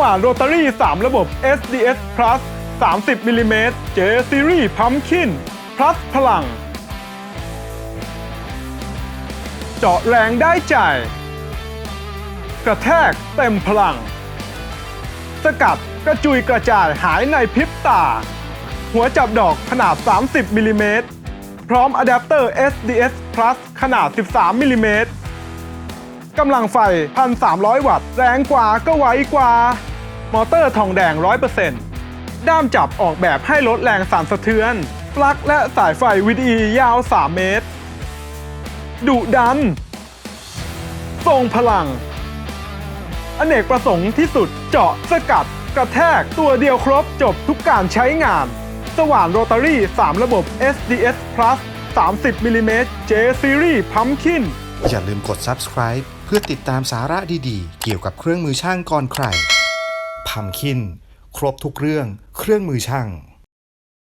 ว่านโรตารี่ 3 ระบบ SDS Plus 30มิลลิเมตร J Series Pumpkin Plus พลัง เจาะแรงได้ใจ กระแทกเต็มพลัง สกัดกระจุยกระจายหายในพริบตา หัวจับดอกขนาด 30มิลลิเมตร พร้อมอะแดปเตอร์ SDS Plus ขนาด 13มิลลิเมตร กำลังไฟ 1,300 วัตต์ แรงกว่าก็ไวกว่า มอเตอร์ทองแดง 100%ด้ามจับออกแบบให้ลดแรงสั่นสะเทือน ปลั๊กและสายไฟ VDE ยาว 3 เมตร ดุดัน ทรงพลัง อเนกประสงค์ที่สุดเจาะสกัด กระแทกตัวเดียวครบจบทุกการใช้งาน สว่านโรตารี่ 3 ระบบ SDS Plus 30มิลลิเมตร J Series Pumpkin อย่าลืมกด subscribe พื่อติดตามสาระดีๆ เกี่ยวกับเครื่องมือช่างก่อนใครพัมคิน ครบทุกเรื่องเครื่องมือช่าง